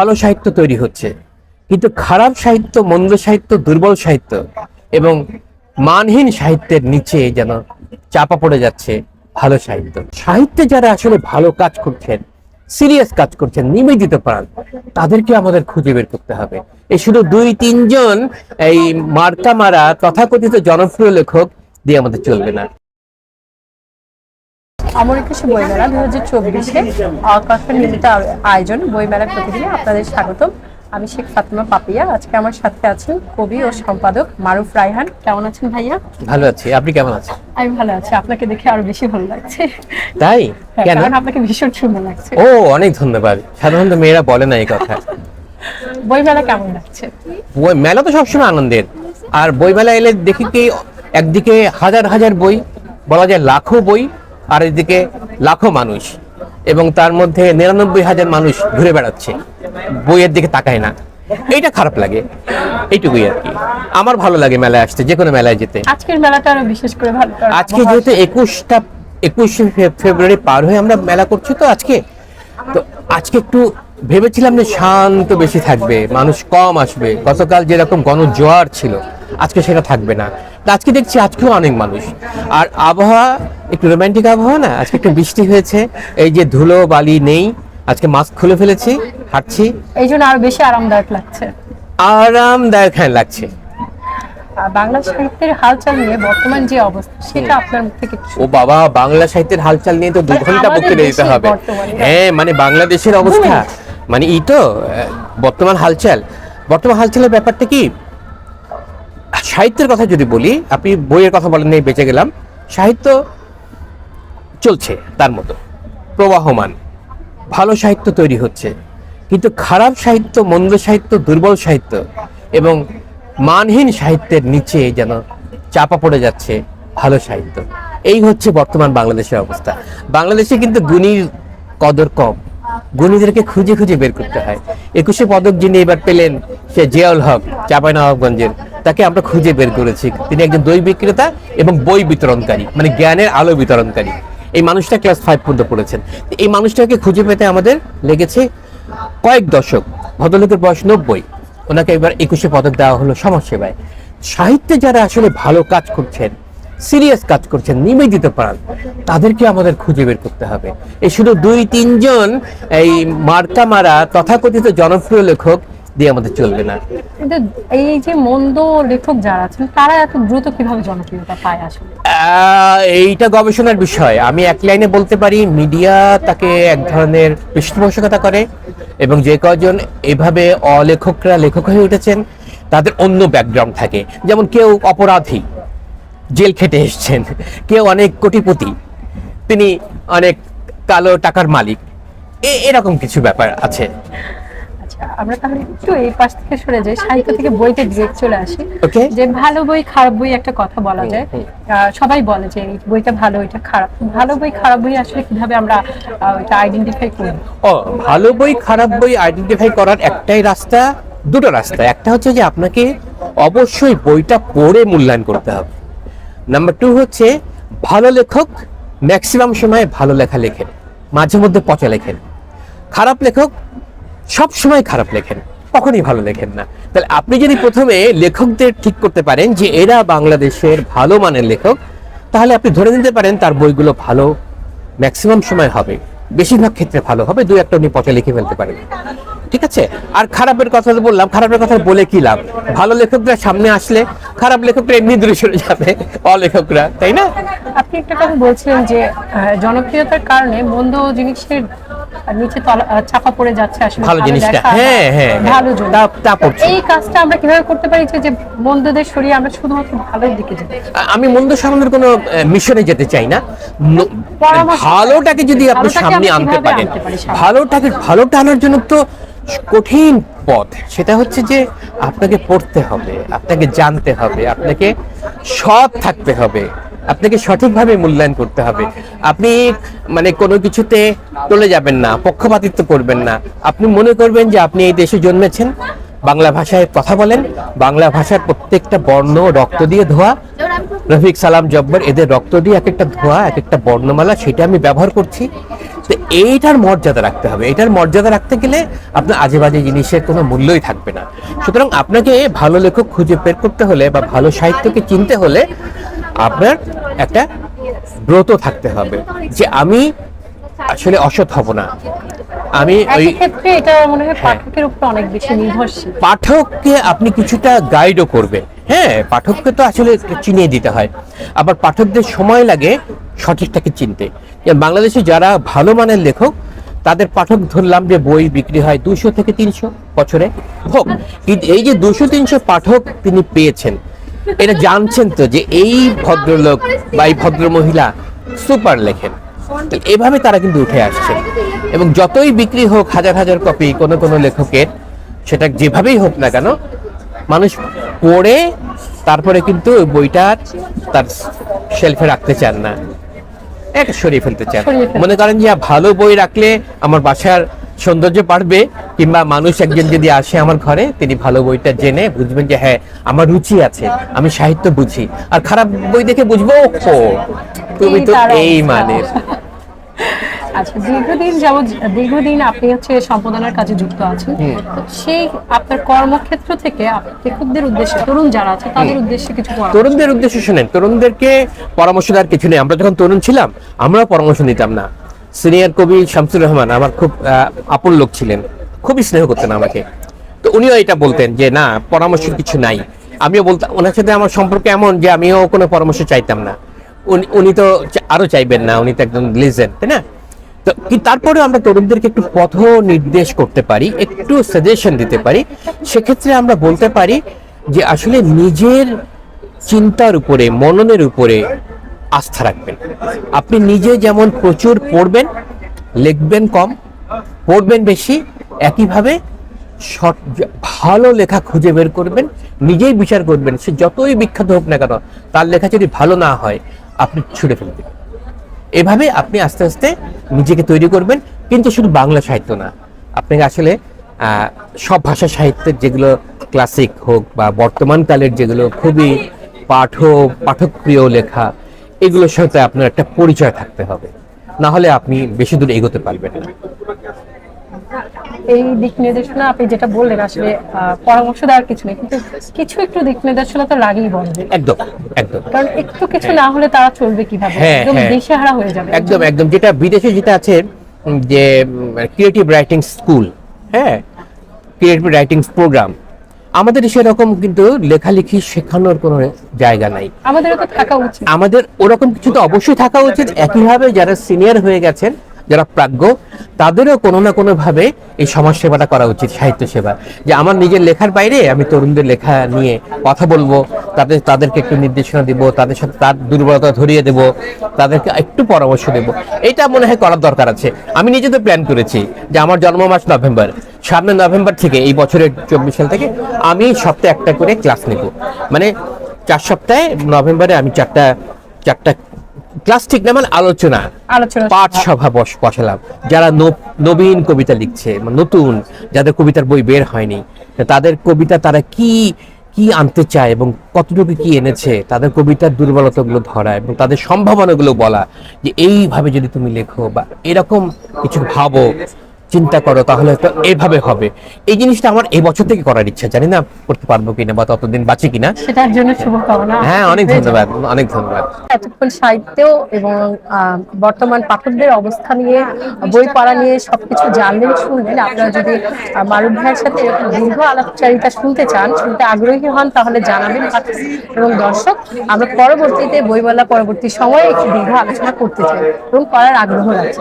ভালো সাহিত্য তৈরি হচ্ছে। কিন্তু খারাপ সাহিত্য, মন্দ সাহিত্য, দুর্বল সাহিত্য এবং মানহীন সাহিত্যের নিচে যেন চাপা পড়ে যাচ্ছে ভালো সাহিত্য। সাহিত্যে যারা আসলে ভালো কাজ করছেন, সিরিয়াস কাজ করছেন, নিবেদিত প্রাণ, তাদেরকে আমাদের খুঁজে বের করতে হবে। এই শুধু দুই, তিনজন এই মার্কা মারা তথাকথিত জনপ্রিয় লেখক দিয়ে আমাদের চলবে না। আমার একুশে বইমেলা দু হাজার চব্বিশে অকস্মাত নির্মিত আয়োজন বইমেলা প্রতিদিনে আপনাদের স্বাগতম। আমি শেখ ফাতেমা পাপিয়া। আজকে আমার সাথে আছেন কবি ও সম্পাদক মারুফ রায়হান। কেমন আছেন ভাইয়া? ভালো আছি। আপনি কেমন আছেন? আমি ভালো আছি। আপনাকে দেখে আরও বেশি ভালো লাগছে। তাই? হ্যাঁ, কেন? আপনাকে ভীষণ সুন্দর লাগছে। ও অনেক ধন্যবাদ। সাধারণত মেয়েরা বলে না এই কথা। বইমেলা কেমন লাগছে? বই মেলা তো সবসময় আনন্দের। আর বই মেলা এলে দেখি কি একদিকে হাজার হাজার বই বলা যায় লাখো বই আর এদিকে লাখো মানুষ এবং তার মধ্যে নিরানব্বই হাজার মানুষ ঘুরে বেড়াচ্ছে। বইয়ের দিকে তাকায় না। এইটা খারাপ লাগে। এইটুকুই আর কি। আমার ভালো লাগে মেলায় আসতে যে কোনো মেলায় যেতে। আজকের মেলাটা আরও বিশেষ করে ভালো আজকে যেহেতু একুশটা একুশে ফেব্রুয়ারি পার হয়ে আমরা মেলা করছি তো আজকে তো আজকে একটু ভেবেছিলাম যে শান্ত বেশি থাকবে মানুষ কম আসবে। গতকাল যেরকম গণজোয়ার ছিল আজকে সেটা থাকবে না। আজকে দেখছি আজকেও অনেক মানুষ। আর আবহাওয়া একটু রোমান্টিক আবহাওয়া না? আজকে একটু বৃষ্টি হয়েছে এই যে ধুলো বালি নেই। আজকে মাস্ক খুলে ফেলেছি হাঁটছি। এই জন্য আরও বেশি আরামদায়ক লাগছে। আরামদায়ক হ্যাঁ লাগছে। বাংলা সাহিত্যের হালচাল নিয়ে বর্তমান যে অবস্থা সেটা আপনার মুখ থেকে ও বাবা বাংলা সাহিত্যের হালচাল নিয়ে তো দু মানে ঘণ্টা বক্তৃতা দিতে হবে। হ্যাঁ মানে বাংলাদেশের অবস্থা মানে ই তো বর্তমান হালচাল। বর্তমান হালচালের ব্যাপারটা কি? সাহিত্যের কথা যদি বলি, আপনি বইয়ের কথা বলেন নেই, বেঁচে গেলাম। সাহিত্য চলছে তার মতো, প্রবাহমান। ভালো সাহিত্য তৈরি হচ্ছে, কিন্তু খারাপ সাহিত্য, মন্দ সাহিত্য, দুর্বল সাহিত্য এবং মানহীন সাহিত্যের নিচে যেন চাপা পড়ে যাচ্ছে ভালো সাহিত্য। এই হচ্ছে বর্তমান বাংলাদেশের অবস্থা। বাংলাদেশে কিন্তু গুণীর কদর কম। গুণীদেরকে খুঁজে খুঁজে বের করতে হয়। একুশে পদক যিনি এবার পেলেন, সে জিয়াউল হক, চাঁপাইনবাবগঞ্জের তাকে আমরা খুঁজে বের করেছি। তিনি একজন দই বিক্রেতা এবং বই বিতরণকারী মানে জ্ঞানের আলো বিতরণকারী। এই মানুষটা ক্লাস ফাইভ পর্যন্ত পড়েছেন। এই মানুষটাকে খুঁজে পেতে আমাদের লেগেছে কয়েক দশক। ভদ্রলোকের বয়স নব্বই। ওনাকে এবার একুশে পদক দেওয়া হলো সমাজসেবায়। সাহিত্যে যারা আসলে ভালো কাজ করছেন, সিরিয়াস কাজ করছেন নিবেদিত প্রাণ তাদেরকে আমাদের খুঁজে বের করতে হবে। এই শুধু দুই তিনজন এই মার্কা মারা তথাকথিত জনপ্রিয় লেখক দিয়ে আমাদের চলবে না। কিন্তু এই যে মন্দ লেখক যারা আছেন তারা এত দ্রুত কীভাবে জনপ্রিয়তা পায় আসলে? এইটা গবেষণার বিষয়। আমি এক লাইনে বলতে পারি মিডিয়া তাকে এক ধরনের পৃষ্ঠপোষকতা করে এবং যে কজন এভাবে অলেখকরা লেখক হয়ে উঠেছেন তাদের অন্য ব্যাকগ্রাউন্ড থাকে। যেমন কেউ অপরাধী জেল খেটে এসছেন কেউ অনেক কোটিপতি তিনি অনেক কালো টাকার মালিক এরকম কিছু ব্যাপার আছে। আমরা তাহলে একটু এই পাশ থেকে সরে যাই সাহিত্য থেকে বইতে ডিরেক্ট চলে আসি. যে ভালো বই খারাপ বই একটা কথা বলা যায়। সবাই বলে যে এই বইটা ভালো এটা খারাপ। ভালো বই খারাপ বই আসলে কীভাবে আমরা ওইটা আইডেন্টিফাই করি? ও ভালো বই খারাপ বই আইডেন্টিফাই করার একটাই রাস্তা দুটো রাস্তা। একটা হচ্ছে যে আপনাকে অবশ্যই বইটা পড়ে মূল্যায়ন করতে হবে। নাম্বার টু হচ্ছে ভালো লেখক ম্যাক্সিমাম সময় ভালো লেখা লেখেন। মাঝে মধ্যে পচা লেখেন। খারাপ লেখক সব সময় খারাপ লেখেন, কখনই ভালো লেখেন না। তাহলে আপনি যদি প্রথমে লেখকদের ঠিক করতে পারেন যে এরা বাংলাদেশের ভালো মানের লেখক, তাহলে আপনি ধরে নিতে পারেন তার বইগুলো ভালো ম্যাক্সিমাম সময় হবে। বেশিরভাগ ক্ষেত্রে ভালো হবে, দুই একটা উনি পথে লিখে ফেলতে পারেন। ঠিক আছে? আর খারাপের কথা বললাম, খারাপের কথা বলে কি লাভ? ভালো লেখকরা সামনে আসলে, খারাপ লেখকরা এমনি দূরে সরে যাবে, অলেখকরা, তাই না? আপনি একটা কথা বলছিলেন যে জনপ্রিয়তার কারণে মন্দ জিনিসের নিচে তলা- আহ, চাপা পড়ে যাচ্ছে আসলে ভালো জিনিসটা। হ্যাঁ হ্যাঁ হ্যাঁ। ভালো এই কাজটা আমরা কীভাবে করতে পারি যে মন্দদের সরিয়ে আমরা শুধুমাত্র ভালোর দিকে যাই? আমি মন্দ সামনের কোনো মিশনে যেতে চাই না। ভালোটাকে যদি আপনি সামনে আনতে পারেন? ভালোটাকে ভালোটা আনার জন্য তো কঠিন পথ। সেটা হচ্ছে যে আপনাকে পড়তে হবে আপনাকে জানতে হবে আপনাকে সৎ থাকতে হবে। আপনাকে সঠিকভাবে মূল্যায়ন করতে হবে। আপনি মানে কোনো কিছুতে চলে যাবেন না, পক্ষপাতিত্ব করবেন না। আপনি মনে করবেন যে আপনি এই দেশে জন্মেছেন, বাংলা ভাষায় কথা বলেন, বাংলা ভাষার প্রত্যেকটা বর্ণ রক্ত দিয়ে ধোয়া। রফিক সালাম জব্বর এদের রক্ত দিয়ে এক একটা ধোয়া, এক একটা বর্ণমালা, সেটা আমি ব্যবহার করছি। তো এইটার মর্যাদা রাখতে হবে। এটার মর্যাদা রাখতে গেলে আপনার আজে বাজে জিনিসের কোনো মূল্যই থাকবে না। সুতরাং আপনাকে ভালো লেখক খুঁজে বের করতে হলে বা ভালো সাহিত্যকে চিনতে হলে আপনার একটা ব্রত থাকতে হবে যে আমি আসলে অসৎ হব না। আমি ওই ক্ষেত্রে এটা মনে হয় হ্যাঁ। পাঠকের উপর অনেক বেশি নির্ভরশীল। পাঠককে আপনি কিছুটা গাইডও করবেন হ্যাঁ পাঠককে তো আসলে চিনিয়ে দিতে হয়। আবার পাঠকদের সময় লাগে সঠিকটাকে চিনতে। বাংলাদেশে যারা ভালো মানের লেখক তাদের পাঠক ধরলাম যে বই বিক্রি হয় দুশো থেকে তিনশো বছরে। হোক কিন্তু এই যে দুশো তিনশো পাঠক তিনি পেয়েছেন এটা জানছেন তো যে এই ভদ্রলোক বা এই ভদ্র মহিলা সুপার লেখেন। এভাবে তারা কিন্তু উঠে আসছে। এবং যতই বিক্রি হোক হাজার হাজার কপি কোনো কোনো লেখকের সেটা যেভাবেই হোক না কেন মানুষ পড়ে তারপরে কিন্তু ওই বইটা তার শেলফে রাখতে চান না। এক সরিয়ে ফেলতে চান। মনে করেন যে ভালো বই রাখলে আমার বাসার সৌন্দর্য বাড়বে কিংবা মানুষ একজন যদি আসে আমার ঘরে তিনি ভালো বইটা জেনে বুঝবেন যে হ্যাঁ আমার রুচি আছে আমি সাহিত্য বুঝি। আর খারাপ বই দেখে বুঝব ও তুমি তো এই। মানের। আচ্ছা দীর্ঘদিন যেমন দীর্ঘদিন আপনি হচ্ছে সম্পাদনার কাজে যুক্ত আছেন সেই আপনার কর্মক্ষেত্র থেকে লেখকদের উদ্দেশ্যে তরুণ যারা আছে তাদের উদ্দেশ্যে কিছু তরুণদের উদ্দেশ্যে শুনেন তরুণদেরকে পরামর্শ দেওয়ার কিছু নেই। আমরা যখন তরুণ ছিলাম আমরাও পরামর্শ নিতাম না। সিনিয়র কবি শামসুর রহমান আমার খুব আপন লোক ছিলেন। খুবই স্নেহ করতেন আমাকে। তো উনিও এটা বলতেন যে, না পরামর্শ কিছু নাই। আমিও বলতাম, ওনার সাথে আমার সম্পর্ক এমন যে, আমিও কোনো পরামর্শ চাইতাম না। উনি উনি তো চা- আরও চাইবেন না, উনি তো একদম লিজেন্ড, তাই না? তো কি তারপরে আমরা তরুণদেরকে একটু পথ নির্দেশ করতে পারি, একটু সাজেশন দিতে পারি, সেক্ষেত্রে আমরা বলতে পারি যে, আসলে নিজের চিন্তার উপরে, মননের উপরে আস্থা রাখবেন। আপনি নিজে যেমন প্রচুর পড়বেন, লিখবেন কম, পড়বেন বেশি, একইভাবে সৎ- ভালো লেখা খুঁজে বের করবেন, নিজেই বিচার করবেন, সে যতই বিখ্যাত হোক না কেন, তার লেখা যদি ভালো না হয়, আপনি ছুড়ে ফেলবেন এভাবে আপনি আস্তে আস্তে নিজেকে তৈরি করবেন, কিন্তু শুধু বাংলা সাহিত্য না। আপনাকে আসলে সব ভাষা সাহিত্যের যেগুলো ক্লাসিক হোক বা বর্তমানকালের যেগুলো খুবই পাঠক পাঠকপ্রিয় লেখা এগুলোর সাথে আপনার একটা পরিচয় থাকতে হবে। না হলে আপনি বেশি দূর এগোতে পারবেন না। এই দিক নির্দেশনা আপনি যেটা বললেন আসলে পরামর্শ দেওয়ার কিছু নেই কিন্তু কিছু একটু দিক নির্দেশনা তো লাগেই বলবে একদম একদম। কারণ একটু কিছু না হলে তারা চলবে কীভাবে? হ্যাঁ, একদম হ্যাঁ। দিশেহারা হয়ে যাবে। একদম একদম। যেটা বিদেশে যেটা আছে যে ক্রিয়েটিভ রাইটিং স্কুল হ্যাঁ ক্রিয়েটিভ রাইটিং প্রোগ্রাম আমাদের সেরকম কিন্তু লেখালেখি শেখানোর কোনো জায়গা নাই। আমাদের থাকা উচিত। আমাদের ওরকম কিছু তো অবশ্যই থাকা উচিত। একইভাবে যারা সিনিয়র হয়ে গেছেন যারা প্রাজ্ঞ তাদেরও কোনো না কোনো ভাবে এই সমাজ সেবাটা করা উচিত সাহিত্য সেবা যে আমার নিজের লেখার বাইরে আমি তরুণদের লেখা নিয়ে কথা বলব তাদের তাদেরকে একটু নির্দেশনা দিব তাদের সাথে তার দুর্বলতা ধরিয়ে দেব তাদেরকে একটু পরামর্শ দেব। এটা মনে হয় করার দরকার আছে। আমি নিজে তো প্ল্যান করেছি যে আমার জন্ম মাস নভেম্বর সামনে নভেম্বর থেকে এই বছরের চব্বিশ সাল থেকে আমি সপ্তাহে একটা করে ক্লাস নেব। মানে চার সপ্তাহে নভেম্বরে আমি চারটা চারটা ক্লাস ঠিক না মানে আলোচনা আলোচনা পাঠ সভা। বস বসালাম। যারা নবীন কবিতা লিখছে নতুন যাদের কবিতার বই বের হয়নি তাদের কবিতা তারা কি কি আনতে চায় এবং কতটুকু কি এনেছে তাদের কবিতার দুর্বলতাগুলো ধরা এবং তাদের সম্ভাবনাগুলো বলা যে এইভাবে যদি তুমি লেখো বা এরকম কিছু ভাবো চিন্তা করো তাহলে তো এভাবে হবে। এই জিনিসটা আমার এই বছর থেকে করার ইচ্ছা জানি না করতে পারব কিনা বা ততদিন বাঁচি কিনা। সেটার জন্য শুভকামনা। হ্যাঁ অনেক ধন্যবাদ অনেক ধন্যবাদ। এতক্ষণ সাহিত্য এবং বর্তমান পাঠকদের অবস্থা নিয়ে বই পড়া নিয়ে সবকিছু জানলেন শুনলেন। আপনারা যদি মারুফ ভাইয়ের সাথে এরকম দীর্ঘ আলাপচারিতা শুনতে চান শুনতে আগ্রহী হন তাহলে জানাবেন এবং দর্শক আমরা পরবর্তীতে বইমেলা পরবর্তী সময়ে একটি দীর্ঘ আলোচনা করতে চাই এবং করার আগ্রহ রাখছি।